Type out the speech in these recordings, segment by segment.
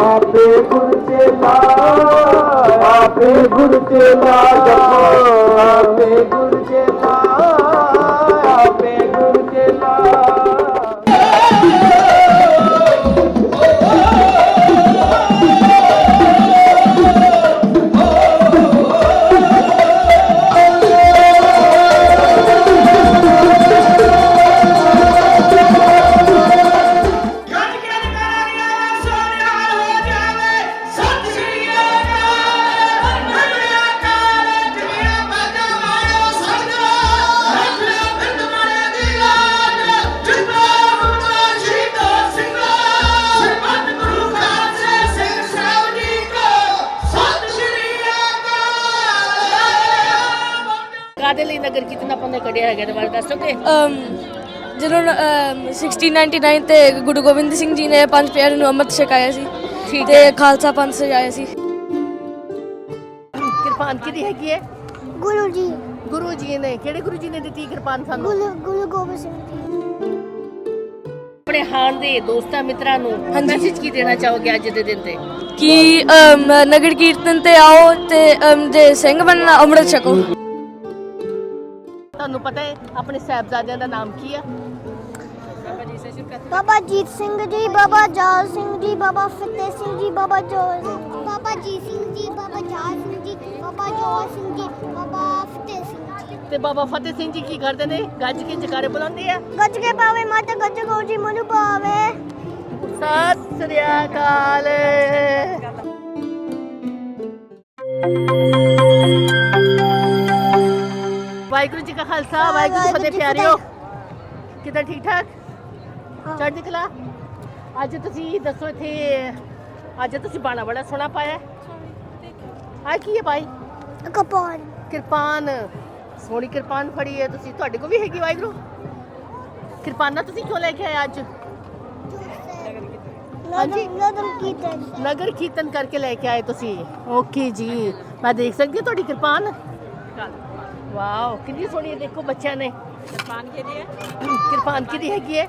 आपे गुरचे ला आपे गुरचे ला आपे गुर 1699 ਤੇ ਗੁਰੂ ਗੋਬਿੰਦ ਸਿੰਘ ਜੀ ਨੇ ਪੰਜ ਪਿਆਰੇ ਨੂੰ ਅੰਮ੍ਰਿਤ ਛਕਾਇਆ ਸੀ ਠੀਕ ਤੇ ਖਾਲਸਾ ਪੰਥ ਸਜਾਇਆ ਸੀ। ਕਿਰਪਾਨ ਕਿਹਦੀ ਹੈਗੀ ਹੈ? ਗੁਰੂ ਜੀ। ਗੁਰੂ ਜੀ ਨੇ। ਕਿਹੜੇ ਗੁਰੂ ਜੀ ਨੇ ਦਿੱਤੀ ਕਿਰਪਾਨ ਸਾਨੂੰ? ਗੁਰੂ ਗੁਰੂ ਗੋਬਿੰਦ ਸਿੰਘ ਜੀ। ਆਪਣੇ ਹਾਨ ਦੇ ਦੋਸਤਾਂ ਮਿੱਤਰਾਂ ਨੂੰ। ਮੈਸੇਜ ਕੀ ਦੇਣਾ ਚਾਹੋਗੇ ਅੱਜ ਦੇ ਦਿਨ ਤੇ? ਕਿ ਅਮ, ਨਗਰ ਕੀਰਤਨ ਤੇ ਆਓ ਤੇ ਅਮ, ਜੇ ਸਿੰਘ ਬਣਨਾ ਅੰਮ੍ਰਿਤ ਛਕੋ। ਤੁਹਾਨੂੰ ਪਤਾ ਹੈ ਆਪਣੇ ਸਾਹਿਬਜ਼ਾਦਿਆਂ ਦਾ ਨਾਮ ਕੀ ਆ ਬਾਬਾ ਜੀਤ ਸਿੰਘ ਜੀ ਬਾਬਾ ਜਾਲ ਸਿੰਘ ਜੀ ਬਾਬਾ ਫਤਿਹ ਸਿੰਘ ਜੀ ਬਾਬਾ ਜੋਰ ਸਿੰਘ ਜੀ। ਬਾਬਾ ਜੀਤ ਸਿੰਘ ਜੀ ਬਾਬਾ ਜਾਲ ਸਿੰਘ ਜੀ ਬਾਬਾ ਜੋਰ ਸਿੰਘ ਜੀ ਬਾਬਾ ਫਤਿਹ ਸਿੰਘ ਜੀ। ਤੇ ਬਾਬਾ ਫਤਿਹ ਸਿੰਘ ਜੀ ਕੀ ਕਰਦੇ ਨੇ? ਗੱਜ ਕੇ ਜਕਾਰੇ ਬੁਲਾਉਂਦੇ ਆ? ਗੱਜ ਕੇ ਪਾਵੇ ਮਾਤਾ ਗੱਜ ਕੋ ਜੀ ਮਨੁ ਪਾਵੇ ਸਤਿ ਸ੍ਰੀ ਅਕਾਲ। ਵਾਹਿਗੁਰੂ ਜੀ ਕਾ ਖਾਲਸਾ ਵਾਹਿਗੁਰੂ ਜੀ ਕੀ ਫਤਿਹ ਪਿਆਰਿਓ। ਕਿਦਾਂ ਠੀਕ ਠਾਕ? ਚੜ੍ਹਦੀ ਕਲਾ ਅੱਜ ਤੁਸੀਂ ਦੱਸੋ ਇੱਥੇ ਅੱਜ ਤੁਸੀਂ ਬਾਣਾ ਬੜਾ ਸੋਹਣਾ ਪਾਇਆ ਆ ਕੀ ਹੈ ਭਾਈ ਕਪਾਨ ਕਿਰਪਾਨ। ਸੋਹਣੀ ਕਿਰਪਾਨ ਫੜੀ ਹੈ ਤੁਸੀਂ। ਤੁਹਾਡੇ ਕੋਲ ਵੀ ਹੈਗੀ ਵਾਹਿਗੁਰੂ? ਕਿਰਪਾਨਾਂ ਤੁਸੀਂ ਕਿਉਂ ਲੈ ਕੇ ਆਏ ਅੱਜ? ਹਾਂਜੀ। ਨਦਰ ਕੀਰਤਨ। ਨਗਰ ਕੀਰਤਨ ਕਰਕੇ ਲੈ ਕੇ ਆਏ ਤੁਸੀਂ। ਓਕੇ ਜੀ। ਮੈਂ ਦੇਖ ਸਕਦੀ ਹਾਂ ਤੁਹਾਡੀ ਕਿਰਪਾਨ। ਵਾਓ ਕਿੰਨੀ ਸੋਹਣੀ ਹੈ। ਦੇਖੋ ਬੱਚਿਆਂ ਨੇ। ਕਿਰਪਾਨ ਕਿਹਦੀ ਹੈ? ਕਿਰਪਾਨ ਕਿਹਦੀ ਹੈਗੀ ਹੈ?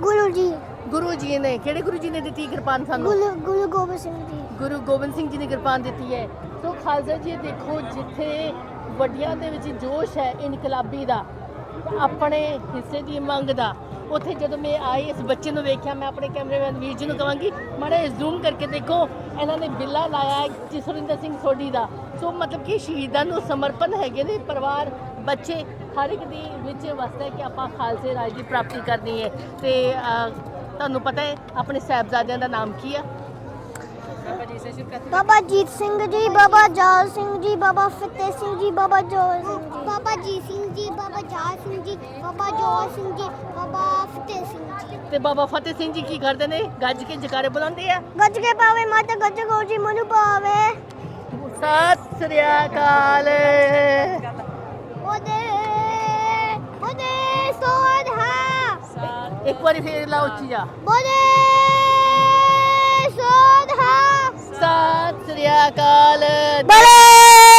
ਗੁਰੂ ਜੀ। ਗੁਰੂ ਜੀ ਨੇ ਕਿਹੜੇ ਗੁਰੂ ਜੀ ਨੇ ਦਿੱਤੀ ਕਿਰਪਾਨ ਸਾਨੂੰ? ਗੁਰੂ ਗੁਰੂ ਗੋਬਿੰਦ ਸਿੰਘ ਜੀ। ਗੁਰੂ ਗੋਬਿੰਦ ਸਿੰਘ ਜੀ ਨੇ ਕਿਰਪਾਨ ਦਿੱਤੀ ਹੈ। ਸੋ ਖਾਲਸਾ ਜੀ ਦੇਖੋ ਜਿੱਥੇ ਵੱਡਿਆਂ ਦੇ ਵਿੱਚ ਜੋਸ਼ ਹੈ ਇਨਕਲਾਬੀ ਦਾ ਆਪਣੇ ਹਿੱਸੇ ਦੀ ਮੰਗ ਦਾ ਉੱਥੇ ਜਦੋਂ ਮੈਂ ਆਈ ਇਸ ਬੱਚੇ ਨੂੰ ਵੇਖਿਆ ਮੈਂ ਆਪਣੇ ਕੈਮਰਾਮੈਨ ਵੀਰ ਜੀ ਨੂੰ ਕਹਾਂਗੀ ਮਾੜਾ ਜ਼ੂਮ ਕਰਕੇ ਦੇਖੋ ਇਹਨਾਂ ਨੇ ਬਿੱਲਾ ਲਾਇਆ ਜਸਵਿੰਦਰ ਸਿੰਘ ਸੋਢੀ ਦਾ। ਸੋ ਮਤਲਬ ਕਿ ਸ਼ਹੀਦਾਂ ਨੂੰ ਸਮਰਪਣ ਹੈਗੇ ਨੇ ਪਰਿਵਾਰ ਬੱਚੇ ਹਰ ਇੱਕ ਦੀ ਵਿੱਚ ਵਸਦਾ ਹੈ ਕਿ ਆਪਾਂ ਖਾਲਸੇ ਰਾਜ ਦੀ ਪ੍ਰਾਪਤੀ ਕਰਨੀ ਹੈ। ਤੇ ਤੁਹਾਨੂੰ ਪਤਾ ਹੈ ਆਪਣੇ ਸਾਹਿਬਜ਼ਾਦਿਆਂ ਦਾ ਨਾਮ ਕੀ ਆ? ਬਾਬਾ ਜੀਤ ਸਿੰਘ ਜੀ ਬਾਬਾ ਜਾਲ ਸਿੰਘ ਜੀ ਬਾਬਾ ਫਤਿਹ ਸਿੰਘ ਜੀ ਬਾਬਾ ਜੋਰ ਸਿੰਘ ਜੀ। ਬਾਬਾ ਜੀਤ ਸਿੰਘ ਜੀ ਬਾਬਾ ਜਾਲ ਸਿੰਘ ਜੀ ਬਾਬਾ ਜੋਰ ਸਿੰਘ ਜੀ ਬਾਬਾ ਫਤਿਹ ਸਿੰਘ ਜੀ। ਤੇ ਬਾਬਾ ਫਤਿਹ ਸਿੰਘ ਜੀ ਕੀ ਕਰਦੇ ਨੇ? ਗੱਜ ਕੇ ਜਕਾਰੇ ਬੁਲਾਉਂਦੇ ਆ? ਗੱਜ ਕੇ ਪਾਵੇ ਮਾਤਾ ਗੱਜ ਕੋ ਜੀ ਮਨੁ ਪਾਵੇ। ਸਤਿ ਸ੍ਰੀ ਅਕਾਲ। ਇੱਕ ਵਾਰੀ ਫੇਰ ਲਾਓ ਉੱਚੀ ਜਾ। ਬੋਲੇ ਸੋਧਾ। ਸਤਿ ਸ੍ਰੀ ਅਕਾਲ। ਸਤਿ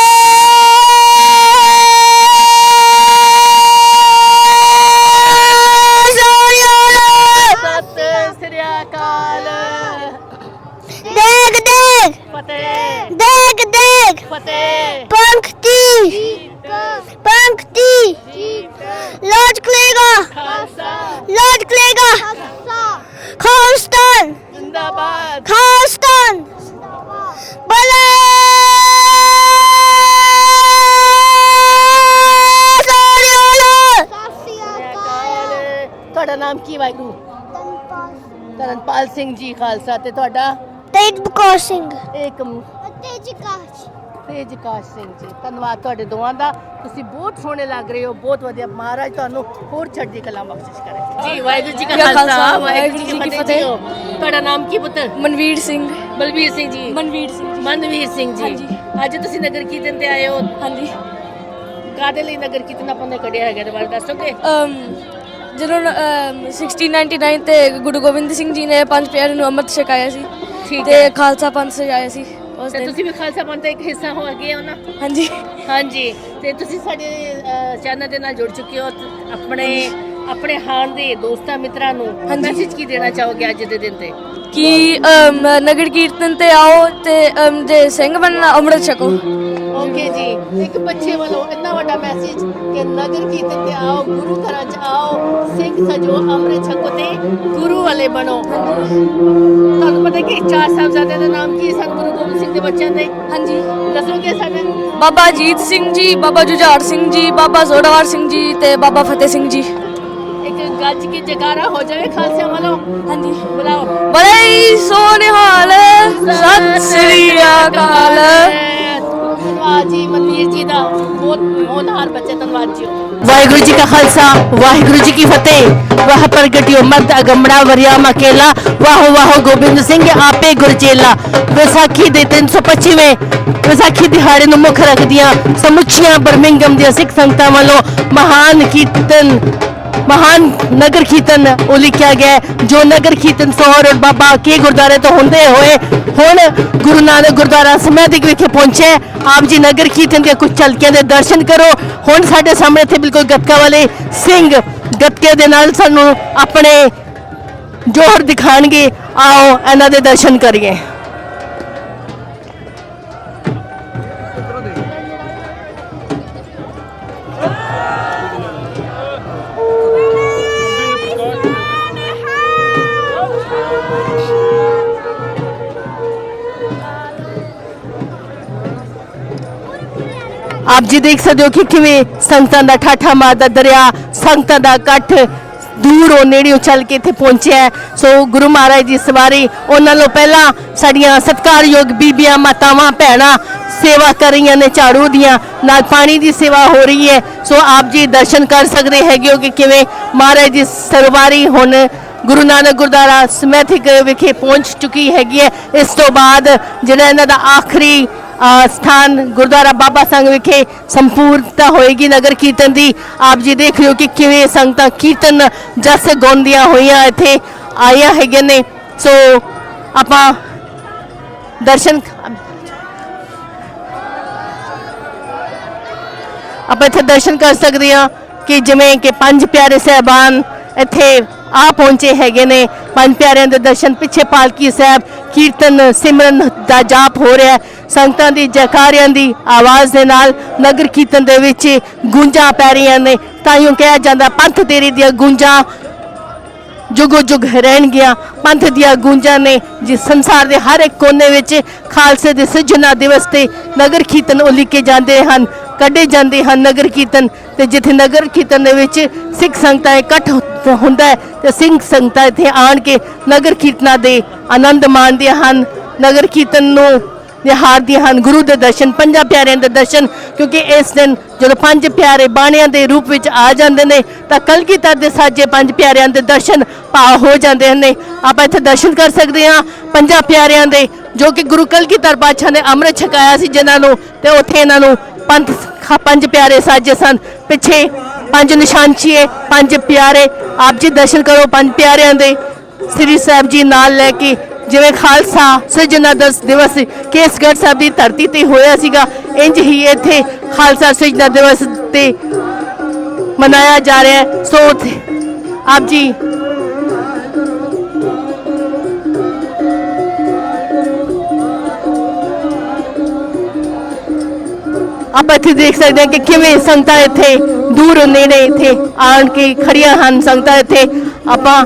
ਸਿੰਘ ਜੀ ਖਾਲਸਾ ਤੇ ਤੁਹਾਡਾ ਤੇਜ ਬਕੌਰ ਸਿੰਘ। ਇੱਕ ਤੇਜ ਕਾਸ਼। ਤੇਜਕਾਸ਼ ਸਿੰਘ ਜੀ ਧੰਨਵਾਦ ਤੁਹਾਡੇ ਦੋਵਾਂ ਦਾ। ਤੁਸੀਂ ਬਹੁਤ ਸੋਹਣੇ ਲੱਗ ਰਹੇ ਹੋ ਬਹੁਤ ਵਧੀਆ। ਮਹਾਰਾਜ ਤੁਹਾਨੂੰ ਹੋਰ ਚੜ੍ਹਦੀ ਕਲਾ ਬਖਸ਼ਿਸ਼ ਕਰੇ। ਜੀ ਵਾਹਿਗੁਰੂ ਜੀ ਕਾ ਖਾਲਸਾ ਵਾਹਿਗੁਰੂ ਜੀ ਕੀ ਫਤਿਹ। ਤੁਹਾਡਾ ਨਾਮ ਕੀ ਪੁੱਤਰ ਮਨਵੀਰ ਸਿੰਘ। ਬਲਬੀਰ ਸਿੰਘ ਜੀ। ਮਨਵੀਰ ਸਿੰਘ। ਮਨਵੀਰ ਸਿੰਘ ਜੀ। ਅੱਜ ਤੁਸੀਂ ਨਗਰ ਕੀਰਤਨ ਤੇ ਆਏ ਹੋ। ਹਾਂਜੀ। ਕਾਦੇ ਲਈ ਨਗਰ ਕੀਰਤਨ ਆਪਾਂ ਨੇ ਕੱਢਿਆ ਹੈਗਾ ਇਹਦੇ ਬਾਰੇ ਦੱਸੋਗੇ ਜਦੋਂ ਅਮ, 1699 ਤੇ ਗੁਰੂ ਗੋਬਿੰਦ ਸਿੰਘ ਜੀ ਨੇ ਪੰਜ ਪਿਆਰੇ ਨੂੰ ਅੰਮ੍ਰਿਤ ਛਕਾਇਆ ਸੀ ਤੇ ਖਾਲਸਾ ਪੰਥ ਸਜਾਇਆ ਸੀ ਉਸ ਤੇ ਦਿਨ। ਤੁਸੀਂ ਵੀ ਖਾਲਸਾ ਪੰਥ ਦਾ ਇੱਕ ਹਿੱਸਾ ਹੋ ਗਏ ਹੋ ਨਾ? ਹਾਂਜੀ। ਹਾਂਜੀ। ਤੇ ਤੁਸੀਂ ਸਾਡੇ ਚੈਨਲ ਦੇ ਨਾਲ ਜੁੜ ਚੁੱਕੇ ਹੋ ਆਪਣੇ ਆਪਣੇ ਹਾਣ ਦੇ ਦੋਸਤਾਂ ਮਿੱਤਰਾਂ ਨੂੰ। ਮੈਸੇਜ ਕੀ ਦੇਣਾ ਚਾਹੋਗੇ ਅੱਜ ਦੇ ਦਿਨ ਤੇ? ਕਿ ਅਮ, ਨਗਰ ਕੀਰਤਨ ਤੇ ਆਓ ਤੇ ਅਮ, ਜੇ ਸਿੰਘ ਬਣਨਾ ਅੰਮ੍ਰਿਤ ਛਕੋ। ਓਕੇ ਜੀ। ਇੱਕ ਬੱਚੇ ਵੱਲੋਂ ਇੰਨਾ ਵੱਡਾ ਮੈਸੇਜ ਕਿ ਨਗਰ ਕੀਰਤਨ ਤੇ ਆਓ ਗੁਰੂ ਘਰਾਂ 'ਚ ਆਓ ਸਿੰਘ ਸਜੋ ਅੰਮ੍ਰਿਤ ਛਕੋ ਤੇ ਗੁਰੂ ਵਾਲੇ ਬਣੋ। ਤੁਹਾਨੂੰ ਪਤਾ ਕਿ ਚਾਰ ਸਾਹਿਬਜ਼ਾਦਿਆਂ ਦਾ ਨਾਮ ਕੀ ਸਨ ਗੁਰੂ ਗੋਬਿੰਦ ਸਿੰਘ ਦੇ ਬੱਚਿਆਂ ਦੇ ਹਾਂਜੀ। ਦੱਸੋਗੇ ਸਾਨੂੰ ਬਾਬਾ ਅਜੀਤ ਸਿੰਘ ਜੀ ਬਾਬਾ ਜੁਝਾਰ ਸਿੰਘ ਜੀ ਬਾਬਾ ਜ਼ੋਰਾਵਰ ਸਿੰਘ ਜੀ ਤੇ ਬਾਬਾ ਫਤਿਹ ਸਿੰਘ ਜੀ। ਗੱਜ ਕੇ ਜਗਾਰਾ ਹੋ ਜਾਵੇ ਖਾਲਸਿਆਂ ਵੱਲੋਂ ਹਾਂਜੀ ਬੁਲਾਓ ਬੜੇ ਹੀ ਸੋਹਣੇ ਹਾਲ ਸਤਿ ਸ੍ਰੀ ਅਕਾਲ ਧੰਨਵਾਦ ਜੀ ਮਨਵੀਰ ਜੀ ਦਾ ਬਹੁਤ ਹੋਨਹਾਰ ਬੱਚੇ ਧੰਨਵਾਦ ਜੀ ਵਾਹਿਗੁਰੂ ਜੀ ਕਾ ਖਾਲਸਾ ਵਾਹਿਗੁਰੂ ਜੀ ਕੀ ਫਤਿਹ ਵਾਹ ਪ੍ਰਗਟਿਓ ਮਰਦ ਅਗੰਮੜਾ ਵਰਿਆਮ ਅਕੇਲਾ ਵਾਹ ਵਾਹ ਗੋਬਿੰਦ ਸਿੰਘ ਆਪੇ ਗੁਰਚੇਲਾ ਵਿਸਾਖੀ ਦੇ 325ਵੇਂ ਵਿਸਾਖੀ ਦਿਹਾੜੇ ਨੂੰ ਮੁੱਖ ਰੱਖਦੀਆਂ ਸਮੁੱਚੀਆਂ ਬਰਮਿੰਗਮ ਦੀਆਂ ਸਿੱਖ ਸੰਗਤਾਂ ਵੱਲੋਂ ਮਹਾਨ ਕੀਰਤਨ ਮਹਾਨ ਨਗਰ ਕੀਰਤਨ ਉਹ ਲਿਖਿਆ ਗਿਆ ਜੋ ਨਗਰ ਕੀਰਤਨ ਸੋਹਰ ਔਰ ਬਾਬਾ ਕੇ ਗੁਰਦਾਰੇ ਤੋਂ ਹੁੰਦੇ ਹੋਏ ਹੁਣ ਗੁਰੂ ਨਾਨਕ ਗੁਰਦੁਆਰਾ ਸਮੈਦਿਕ ਵਿਖੇ ਪਹੁੰਚੇ ਆਪ ਜੀ ਨਗਰ ਕੀਰਤਨ ਦੀਆਂ ਕੁਝ ਝਲਕੀਆਂ ਦੇ ਦਰਸ਼ਨ ਕਰੋ। ਹੁਣ ਸਾਡੇ ਸਾਹਮਣੇ ਇੱਥੇ ਬਿਲਕੁਲ ਗੱਤਕਾ ਵਾਲੇ ਸਿੰਘ ਗੱਤਕੇ ਦੇ ਨਾਲ ਸਾਨੂੰ ਆਪਣੇ ਜੋਹਰ ਦਿਖਾਣਗੇ। ਆਓ ਇਹਨਾਂ ਦੇ ਦਰਸ਼ਨ ਕਰੀਏ। ਆਪ ਜੀ ਦੇਖ ਸਕਦੇ ਹੋ ਕਿ ਕਿਵੇਂ ਸੰਗਤਾਂ ਦਾ ਠਾਠਾ ਮਾਰਦਾ ਦਰਿਆ, ਸੰਗਤਾਂ ਦਾ ਇਕੱਠ ਦੂਰੋਂ ਨੇੜਿਓਂ ਚੱਲ ਕੇ ਇੱਥੇ ਪਹੁੰਚਿਆ ਸੋ ਗੁਰੂ ਮਹਾਰਾਜ ਦੀ ਸਵਾਰੀ, ਉਹਨਾਂ ਨੂੰ ਪਹਿਲਾਂ ਸਾਡੀਆਂ ਸਤਿਕਾਰਯੋਗ ਬੀਬੀਆਂ, ਮਾਤਾਵਾਂ, ਭੈਣਾਂ ਸੇਵਾ ਕਰ ਰਹੀਆਂ ਨੇ ਝਾੜੂ ਦੀਆਂ, ਨਾਲ ਪਾਣੀ ਦੀ ਸੇਵਾ ਹੋ ਰਹੀ ਹੈ। ਸੋ ਆਪ ਜੀ ਦਰਸ਼ਨ ਕਰ ਸਕਦੇ ਹੈਗੇ ਹੋ ਕਿ ਕਿਵੇਂ ਮਹਾਰਾਜ ਦੀ ਸਰਵਾਰੀ ਹੁਣ ਗੁਰੂ ਨਾਨਕ ਗੁਰਦੁਆਰਾ ਸਮੈਥਿਕ ਵਿਖੇ ਪਹੁੰਚ ਚੁੱਕੀ ਹੈਗੀ ਹੈ। ਇਸ ਤੋਂ ਬਾਅਦ ਜਿਹੜਾ ਇਹਨਾਂ ਦਾ ਆਖਰੀ ਸਥਾਨ ਗੁਰਦੁਆਰਾ ਬਾਬਾ ਸੰਘ ਵਿਖੇ ਸੰਪੂਰਨਤਾ ਹੋਏਗੀ। ਨਗਰ ਕੀਰਤਨ ਦੀ ਆਪ ਜੀ ਦੇਖ ਰਹੇ ਹੋ ਕਿ ਕਿਵੇਂ ਸੰਗਤਾਂ ਕੀਰਤਨ ਜਸ ਗਾਉਂਦੀਆਂ ਹੋਈਆਂ ਇੱਥੇ ਆਈਆਂ ਹੈਗੀਆਂ ਨੇ। ਸੋ ਆਪਾਂ ਦਰਸ਼ਨ ਆਪਾਂ ਇੱਥੇ ਦਰਸ਼ਨ ਕਰ ਸਕਦੇ ਹਾਂ ਕਿ ਜਿਵੇਂ ਕਿ ਪੰਜ ਪਿਆਰੇ ਸਹਿਬਾਨ ਇੱਥੇ ਆ ਪਹੁੰਚੇ ਹੈਗੇ ਨੇ। ਪੰਜ ਪਿਆਰਿਆਂ ਦੇ ਦਰਸ਼ਨ ਪਿੱਛੇ ਪਾਲਕੀ ਸਾਹਿਬ ਕੀਰਤਨ ਸਿਮਰਨ ਦਾ ਜਾਪ ਹੋ ਰਿਹਾ ਸੰਗਤਾਂ ਦੀ ਜੈਕਾਰਿਆਂ ਦੀ ਆਵਾਜ਼ ਦੇ ਨਾਲ ਨਗਰ ਕੀਰਤਨ ਦੇ ਵਿੱਚ ਗੂੰਜਾਂ ਪੈ ਰਹੀਆਂ ਨੇ। ਤਾਂ ਤਾਈਓ ਕਿਹਾ ਜਾਂਦਾ, ਪੰਥ ਤੇਰੀ ਦੀਆਂ ਗੂੰਜਾਂ ਜੁਗੋ ਜੁਗ ਰਹਿਣਗੀਆਂ। ਪੰਥ ਦੀਆਂ ਗੂੰਜਾਂ ਨੇ ਜਿਸ ਸੰਸਾਰ ਦੇ ਹਰ ਇੱਕ ਕੋਨੇ ਵਿੱਚ ਖਾਲਸੇ ਦੇ ਸਿਰਜਣਾ ਦਿਵਸ ਤੇ ਨਗਰ ਕੀਰਤਨ ਉਲੀਕੇ ਜਾਂਦੇ ਹਨ। ਕੱਢੇ ਜਾਂਦੇ ਹਨ ਨਗਰ ਕੀਰਤਨ। ਤੇ ਜਿੱਥੇ ਨਗਰ ਕੀਰਤਨ ਦੇ ਵਿੱਚ ਸਿੱਖ ਸੰਗਤਾਂ ਇਕੱਠ ਹੁੰਦਾ ਹੈ, ਤੇ ਸਿੰਘ ਸੰਗਤਾਂ ਇੱਥੇ ਆਣ ਕੇ ਨਗਰ ਕੀਰਤਨਾਂ ਦੇ ਆਨੰਦ ਮਾਣਦੀਆਂ ਹਨ। ਨਗਰ ਕੀਰਤਨ ਨੂੰ ਨਿਹਾਰਦੀਆਂ ਹਨ। ਗੁਰੂ ਦੇ ਦਰਸ਼ਨ, ਪੰਜਾਂ ਪਿਆਰਿਆਂ ਦੇ ਦਰਸ਼ਨ, ਕਿਉਂਕਿ ਇਸ ਦਿਨ ਜਦੋਂ ਪੰਜ ਪਿਆਰੇ ਬਾਣਿਆਂ ਦੇ ਰੂਪ ਵਿੱਚ ਆ ਜਾਂਦੇ ਨੇ, ਤਾਂ ਕਲਗੀਧਰ ਦੇ ਸਾਜੇ ਪੰਜ ਪਿਆਰਿਆਂ ਦੇ ਦਰਸ਼ਨ ਭਾ ਹੋ ਜਾਂਦੇ ਨੇ ਆਪਾਂ ਇੱਥੇ ਦਰਸ਼ਨ ਕਰ ਸਕਦੇ ਹਾਂ ਪੰਜਾਂ ਪਿਆਰਿਆਂ ਦੇ, ਜੋ ਕਿ ਗੁਰੂ ਕਲਗੀਧਰ ਪਾਤਸ਼ਾਹ ਨੇ ਅੰਮ੍ਰਿਤ ਛਕਾਇਆ ਸੀ ਜਿਨ੍ਹਾਂ ਨੂੰ, ਤੇ ਉੱਥੇ ਇਹਨਾਂ ਨੂੰ ਪੰਥ ਪੰਜ ਪਿਆਰੇ ਸਾਜੇ ਸਨ ਪਿੱਛੇ ਪੰਜ ਨਿਸ਼ਾਨਚੀਏ ਪੰਜ ਪਿਆਰੇ। ਆਪ ਜੀ ਦਰਸ਼ਨ ਕਰੋ ਪੰਜ ਪਿਆਰਿਆਂ ਦੇ। ਸ੍ਰੀ ਸਾਹਿਬ ਜੀ ਨਾਲ ਲੈ ਕੇ ਜਿਵੇਂ ਖਾਲਸਾ ਸਿਰਜਣਾ ਦਿਵਸ ਕੇਸਗੜ੍ਹ ਸਾਹਿਬ ਦੀ ਧਰਤੀ ਤੇ ਹੋਇਆ ਸੀਗਾ, ਇੰਜ ਹੀ ਇੱਥੇ ਖਾਲਸਾ ਸਿਰਜਣਾ ਦਿਵਸ ਤੇ ਮਨਾਇਆ ਜਾ ਰਿਹਾ ਹੈ। ਸੋ ਉੱਥੇ ਆਪ ਜੀ ਆਪਾਂ ਇੱਥੇ ਦੇਖ ਸਕਦੇ ਹਾਂ ਕਿ ਕਿਵੇਂ ਸੰਗਤਾਂ ਇੱਥੇ ਦੂਰ ਨੇੜੇ ਇੱਥੇ ਆਣ ਕੇ ਖੜੀਆਂ ਹਨ ਸੰਗਤਾਂ ਇੱਥੇ ਆਪਾਂ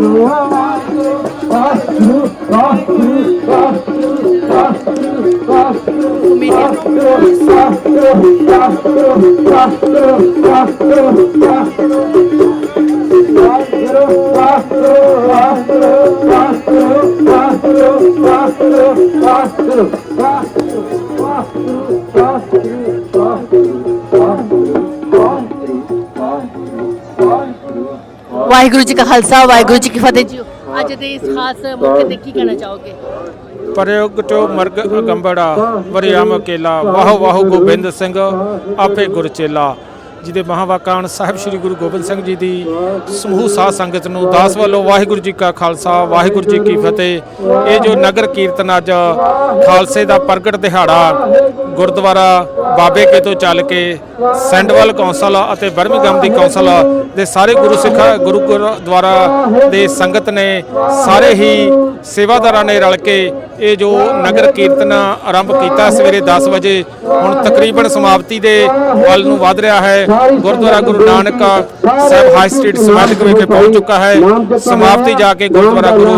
the. ਵਾਹਿਗੁਰੂ ਜੀ ਕਾ ਖਾਲਸਾ ਵਾਹਿਗੁਰੂ ਜੀ ਕੀ ਫਤਿਹ ਜੀ। ਅੱਜ ਦੇ ਇਸ ਖਾਸ ਮੌਕੇ ਤੇ ਕੀ ਕਹਿਣਾ ਚਾਹੋਗੇ? ਪਰਯੁਗਟੋ ਮਰਗ ਅਗੰਬੜਾ ਵਰਿਆਮ ਕੇਲਾ ਵਾਹ ਵਾਹ ਗੋਬਿੰਦ ਸਿੰਘ ਆਪੇ ਗੁਰਚੇਲਾ ਜਿਹਦੇ ਮਹਾਵਾਕਾਨ ਸਾਹਿਬ ਸ੍ਰੀ ਗੁਰੂ ਗੋਬਿੰਦ ਸਿੰਘ ਜੀ ਦੀ ਸਮੂਹ ਸਾਧ ਸੰਗਤ ਨੂੰ, ਦਾਸ ਵੱਲੋਂ ਵਾਹਿਗੁਰੂ ਜੀ ਕਾ ਖਾਲਸਾ, ਵਾਹਿਗੁਰੂ ਜੀ ਕੀ ਫਤਿਹ। ਇਹ ਜੋ ਨਗਰ ਕੀਰਤਨ ਅੱਜ ਖਾਲਸੇ ਦਾ ਪ੍ਰਗਟ ਦਿਹਾੜਾ ਗੁਰਦੁਆਰਾ ਬਾਬੇ ਕੇ ਤੋਂ ਚੱਲ ਕੇ ਸੈਂਡਵਲ ਕੌਂਸਲ ਅਤੇ ਬਰਮਿੰਗਮ ਦੀ ਕੌਂਸਲ ਦੇ ਸਾਰੇ ਗੁਰੂ ਸਿੱਖ, ਗੁਰੂ ਗੁਰਦੁਆਰਾ ਦੇ ਸੰਗਤ ਨੇ ਸਾਰੇ ਹੀ ਸੇਵਾਦਾਰਾਂ ਨੇ ਰਲ ਕੇ ਇਹ ਜੋ ਨਗਰ ਕੀਰਤਨ ਆਰੰਭ ਕੀਤਾ ਸਵੇਰੇ 10 ਵਜੇ, ਹੁਣ ਤਕਰੀਬਨ ਸਮਾਪਤੀ ਦੇ ਵੱਲ ਨੂੰ ਵਧ ਰਿਹਾ ਹੈ। ਗੁਰਦੁਆਰਾ ਗੁਰੂ ਨਾਨਕ ਸਾਹਿਬ ਹਾਈ ਸਟਰੀਟ ਸਮਾਧਕ ਵਿਖੇ ਪਹੁੰਚ ਚੁੱਕਾ ਹੈ। ਸਮਾਪਤੀ ਜਾ ਕੇ ਗੁਰਦੁਆਰਾ ਗੁਰੂ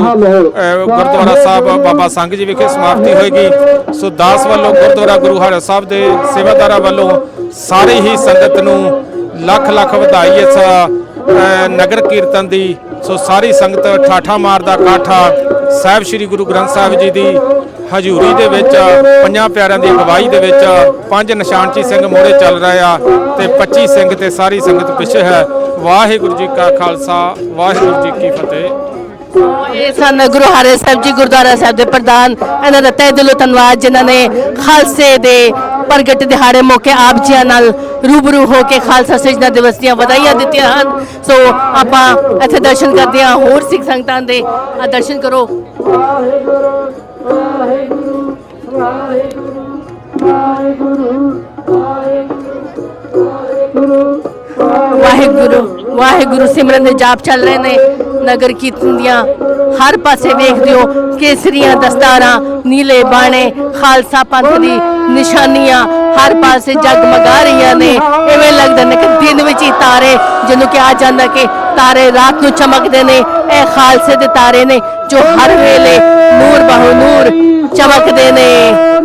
ਗੁਰਦੁਆਰਾ ਸਾਹਿਬ ਬਾਬਾ ਸੰਘ ਜੀ ਵਿਖੇ ਸਮਾਪਤੀ ਹੋਏਗੀ। ਸੋ ਦਾਸ ਵੱਲੋਂ ਗੁਰਦੁਆਰਾ ਗੁਰੂ ਹਰਿ ਸਾਹਿਬ ਦੇ ਸੇਵਾਦਾਰਾਂ ਵੱਲੋਂ ਸਾਰੇ ਹੀ ਸੰਗਤ ਨੂੰ ਲੱਖ ਲੱਖ ਵਧਾਈ ਇਸ ਨਗਰ ਕੀਰਤਨ ਦੀ। ਸੋ ਸਾਰੀ ਸੰਗਤ ਠਾਠਾ ਮਾਰਦਾ ਕਾਠਾ ਸਾਹਿਬ ਸ੍ਰੀ ਗੁਰੂ ਗ੍ਰੰਥ ਸਾਹਿਬ ਜੀ ਦੀ ਹਜ਼ੂਰੀ ਦੇ ਵਿੱਚ, ਪੰਜਾਂ ਪਿਆਰਿਆਂ ਦੀ ਅਗਵਾਈ ਦੇ ਵਿੱਚ ਪੰਜ ਨਿਸ਼ਾਨਚੀ ਸਿੰਘ ਮੋੜੇ ਚੱਲ ਰਹੇ ਆ ਤੇ 25 ਸਿੰਘ ਤੇ ਸਾਰੀ ਸੰਗਤ ਪਿੱਛੇ ਹੈ। ਵਾਹਿਗੁਰੂ ਜੀ ਕਾ ਖਾਲਸਾ, ਵਾਹਿਗੁਰੂ ਜੀ ਕੀ ਫਤਿਹ। ਇਹ ਸਨ ਗੁਰੂ ਹਰਿ ਸਾਹਿਬ ਜੀ, ਗੁਰਦੁਆਰਾ ਸਾਹਿਬ ਦੇ ਪ੍ਰਧਾਨ। ਇਹਨਾਂ ਦਾ ਤਹਿ ਦਿਲੋਂ ਧੰਨਵਾਦ, ਜਿਨ੍ਹਾਂ ਨੇ ਖਾਲਸੇ ਦੇ ਪ੍ਰਗਟ ਦਿਹਾੜੇ ਮੌਕੇ ਆਪ ਜੀਆਂ ਨਾਲ ਰੂਬਰੂ ਹੋ ਕੇ ਖਾਲਸਾ ਸਿਰਜਣਾ ਦਿਵਸ ਦੀਆਂ ਵਧਾਈਆਂ ਦਿੱਤੀਆਂ ਹਨ। ਸੋ ਆਪਾਂ ਇੱਥੇ ਦਰਸ਼ਨ ਕਰਦੇ ਹਾਂ ਹੋਰ ਸਿੱਖ ਸੰਗਤਾਂ ਦੇ। ਦਰਸ਼ਨ ਕਰੋ। ਵਾਹਿਗੁਰੂ ਵਾਹਿਗੁਰੂ ਸਿਮਰਨ ਦੇ ਜਾਪ ਚੱਲ ਰਹੇ ਨੇ। ਨਗਰ ਕੀਰਤਨ ਦੀਆਂ ਹਰ ਪਾਸੇ ਵੇਖਦੇ ਹੋ, ਕੇਸਰੀਆਂ, ਦਸਤਾਰਾਂ, ਨੀਲੇ ਬਾਣੇ, ਖਾਲਸਾ ਪੰਥ ਦੀ ਨਿਸ਼ਾਨੀਆਂ ਹਰ ਪਾਸੇ ਜਗਮਗਾ ਰਹੀਆਂ ਨੇ। ਐਵੇਂ ਲੱਗਦਾ ਨੇ ਕਿ ਦਿਨ ਵਿੱਚ ਹੀ ਤਾਰੇ, ਜਿਹਨੂੰ ਕਿ ਆ ਜਾਂਦਾ ਕਿ ਤਾਰੇ ਰਾਤ ਨੂੰ ਚਮਕਦੇ ਨੇ। ਇਹ ਖਾਲਸੇ ਦੇ ਤਾਰੇ ਨੇ। ਜੋ ਹਰ ਵੇਲੇ ਨੂਰ ਬਹੁ ਨੂਰ ਚਮਕਦੇ ਨੇ,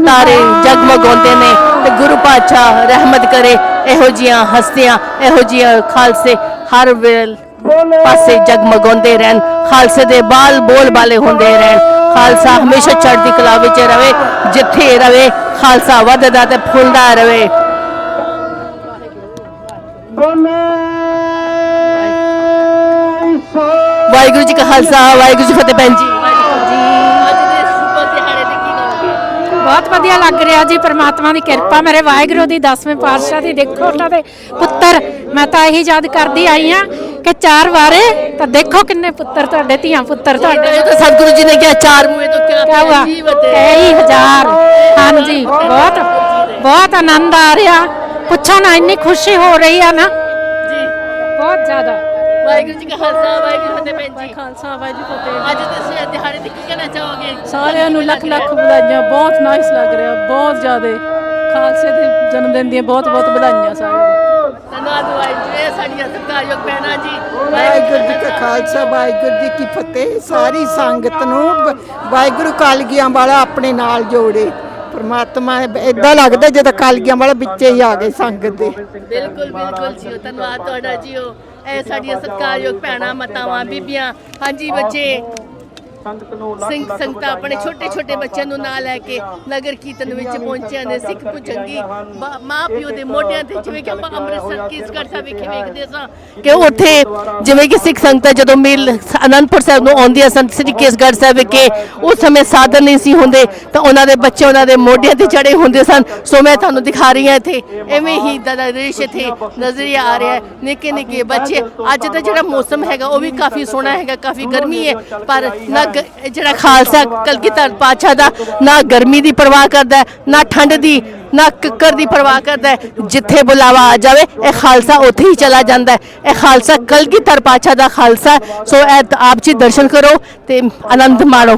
ਤਾਰੇ ਜਗਮਗਾਉਂਦੇ ਨੇ ਤੇ ਗੁਰੂ ਪਾਤਸ਼ਾਹ ਰਹਿਮਤ ਕਰੇ, ਇਹੋ ਜੀਆਂ ਹਸਤੀਆਂ, ਇਹੋ ਜੀਆਂ ਖਾਲਸੇ ਹਰ ਵੇਲ ਪਾਸੇ ਜਗਮਗਾਉਂਦੇ ਰਹਿਣ, ਖਾਲਸੇ ਦੇ ਬਾਲ ਬੋਲ ਬਾਲੇ ਹੁੰਦੇ ਰਹਿਣ। ਖਾਲਸਾ ਹਮੇਸ਼ਾ ਚੜ੍ਹਦੀ ਕਲਾ ਵਿੱਚ ਰਵੇ, ਜਿੱਥੇ ਰਵੇ, ਖਾਲਸਾ ਵੱਧਦਾ ਤੇ ਫੁੱਲਦਾ ਰਵੇ। ਵਾਹਿਗੁਰੂ ਜੀ ਕਾ ਖਾਲਸਾ ਵਾਹਿਗੁਰੂ ਜੀ ਫਤਿਹ ਭੈਣ ਜੀ। ਬਹੁਤ ਵਧੀਆ ਲੱਗ ਰਿਹਾ ਜੀ ਪ੍ਰਮਾਤਮਾ ਦੀ ਕਿਰਪਾ ਮੇਰੇ ਵਾਹਿਗੁਰੂ ਦੀ 10ਵੇਂ ਪਾਤਸ਼ਾਹ ਦੀ। ਦੇਖੋ ਉਹਨਾਂ ਦੇ ਪੁੱਤਰ ਮੈਂ ਤਾਂ ਇਹੀ ਯਾਦ ਕਰਦੀ ਆਈ ਆ ਕਿ ਚਾਰ ਵਾਰੇ ਤਾਂ ਦੇਖੋ ਕਿੰਨੇ ਪੁੱਤਰ ਤੁਹਾਡੇ ਧੀਆਂ ਪੁੱਤਰ ਤੁਹਾਡੇ। ਇਹ ਤਾਂ ਸਤਿਗੁਰੂ ਜੀ ਨੇ ਕਿਹਾ ਚਾਰ ਮੂਹੇ ਤੋਂ ਕਿਆ ਕਿਆ ਕਈ ਹਜ਼ਾਰ। ਹਾਂਜੀ ਬਹੁਤ ਬਹੁਤ ਆਨੰਦ ਆ ਰਿਹਾ। ਪੁੱਛੋ ਨਾ ਇੰਨੀ ਖੁਸ਼ੀ ਹੋ ਰਹੀ ਆ ਨਾ। ਜੀ। ਬਹੁਤ ਜ਼ਿਆਦਾ। ਵਾਹਿਗੁਰੂ ਜੀ ਕਾ ਖਾਲਸਾ ਵਾਹਿਗੁਰੂ ਜੀ ਕੀ ਫਤਿਹ ਭੈਣ ਜੀ ਖਾਲਸਾ ਵਾਹਿਗੁਰੂ ਜੀ ਕੀ ਫਤਿਹ। ਅੱਜ ਤੁਸੀਂ ਇਹ ਦਿਹਾੜੇ ਤੇ ਕੀ ਕਹਿਣਾ ਚਾਹੋਗੇ? ਸਾਰਿਆਂ ਨੂੰ ਲੱਖ ਲੱਖ ਵਧਾਈਆਂ ਬਹੁਤ ਨਾਈਸ ਲੱਗ ਰਿਹਾ ਬਹੁਤ ਜ਼ਿਆਦਾ ਖਾਲਸੇ ਦੇ ਜਨਮ ਦਿਨ ਦੀਆਂ ਬਹੁਤ ਬਹੁਤ ਵਧਾਈਆਂ ਸਾਰਿਆਂ ਨੂੰ। ਧੰਨਵਾਦ ਵਾਹਿਗੁਰੂ ਜੀ ਸਾਡੀਆਂ ਸਤਿਕਾਰਯੋਗ ਭੈਣਾਂ ਜੀ। ਵਾਹਿਗੁਰੂ ਜੀ ਕਾ ਖਾਲਸਾ ਵਾਹਿਗੁਰੂ ਜੀ ਕੀ ਫਤਿਹ। ਸਾਰੀ ਸੰਗਤ ਨੂੰ ਵਾਹਿਗੁਰੂ ਕਾਲਗੀਆਂ ਵਾਲਾ ਆਪਣੇ ਨਾਲ ਜੋੜੇ। ਪਰਮਾਤਮਾ ਇਦਾਂ ਲੱਗਦਾ ਜਦੋਂ ਕਾਲਗੀਆਂ ਵਾਲਾ ਵਿੱਚੇ ਹੀ ਆ ਗਏ ਸੰਗਤ ਦੇ। ਬਿਲਕੁਲ ਬਿਲਕੁਲ ਜੀਓ ਧੰਨਵਾਦ ਤੁਹਾਡਾ ਜੀਓ। ਇਹ ਸਾਡੀਆਂ ਸਤਿਕਾਰਯੋਗ ਭੈਣਾਂ ਮਾਤਾਵਾਂ ਬੀਬੀਆਂ ਹਾਂਜੀ ਬੱਚੇ। ਸਿੰਘ ਸੰਗਤਾਂ ਆਪਣੇ ਛੋਟੇ ਛੋਟੇ ਬੱਚਿਆਂ ਨੂੰ ਨਾਲ ਲੈ ਕੇ ਨਗਰ ਕੀਰਤਨ ਵਿੱਚ ਪਹੁੰਚਿਆ ਨੇ ਸਿੱਖ ਪੁਜੰਗੀ ਮਾਂ ਪਿਓ ਦੇ ਮੋਢਿਆਂ ਤੇ ਜਿਵੇਂ ਕਿ ਆਪਾਂ ਅੰਮ੍ਰਿਤਸਰ ਕੇਸਗੜ੍ਹ ਸਾਹਿਬ ਵਿਖੇ ਵੇਖਦੇ ਸਾਂ ਕਿ ਉੱਥੇ ਜਿਵੇਂ ਕਿ ਸਿੱਖ ਸੰਗਤਾਂ ਜਦੋਂ ਮੇਲ ਅਨੰਦਪੁਰ ਸਾਹਿਬ ਨੂੰ ਆਉਂਦੀਆਂ ਸਨ ਸ੍ਰੀ ਕੇਸਗੜ੍ਹ ਸਾਹਿਬ ਵਿਖੇ ਉਸ ਸਮੇਂ ਸਾਧਨ ਨਹੀਂ ਸੀ ਹੁੰਦੇ ਤਾਂ ਉਹਨਾਂ ਦੇ ਬੱਚੇ ਉਹਨਾਂ ਦੇ ਮੋਢਿਆਂ ਤੇ ਚੜੇ ਹੁੰਦੇ ਸਨ। ਸੋ ਮੈਂ ਤੁਹਾਨੂੰ ਦਿਖਾ ਰਹੀ ਹਾਂ ਇੱਥੇ ਐਵੇਂ ਹੀ ਦਾ ਦ੍ਰਿਸ਼ ਇੱਥੇ ਨਜ਼ਰੀਆ ਆ ਰਿਹਾ ਹੈ। ਨਿੱਕੇ ਨਿੱਕੇ ਬੱਚੇ ਅੱਜ ਦਾ ਜਿਹੜਾ ਮੌਸਮ ਹੈਗਾ ਉਹ ਵੀ ਕਾਫੀ ਸੋਹਣਾ ਹੈਗਾ ਕਾਫੀ ਗਰਮੀ ਹੈ ਪਰ ਨਾ ਗ- ਜਿਹੜਾ ਖਾਲਸਾ ਕਲਗੀ ਧਰ ਪਾਤਸ਼ਾਹ ਦਾ ਨਾ ਗਰਮੀ ਦੀ ਪਰਵਾਹ ਕਰਦਾ ਹੈ, ਨਾ ਠੰਡ ਦੀ ਨਾ ਕਿੱਕਰ ਦੀ ਪਰਵਾਹ ਕਰਦਾ ਹੈ। ਜਿੱਥੇ ਬੁਲਾਵਾ ਆ ਜਾਵੇ ਇਹ ਖਾਲਸਾ ਉੱਥੇ ਹੀ ਚਲਾ ਜਾਂਦਾ ਹੈ ਇਹ ਖਾਲਸਾ ਕਲਗੀ ਧਰ ਪਾਤਸ਼ਾਹ ਦਾ ਖਾਲਸਾ ਹੈ। ਸੋ ਇਹ ਆਪ ਜੀ ਦਰਸ਼ਨ ਕਰੋ ਤੇ ਆਨੰਦ ਮਾਣੋ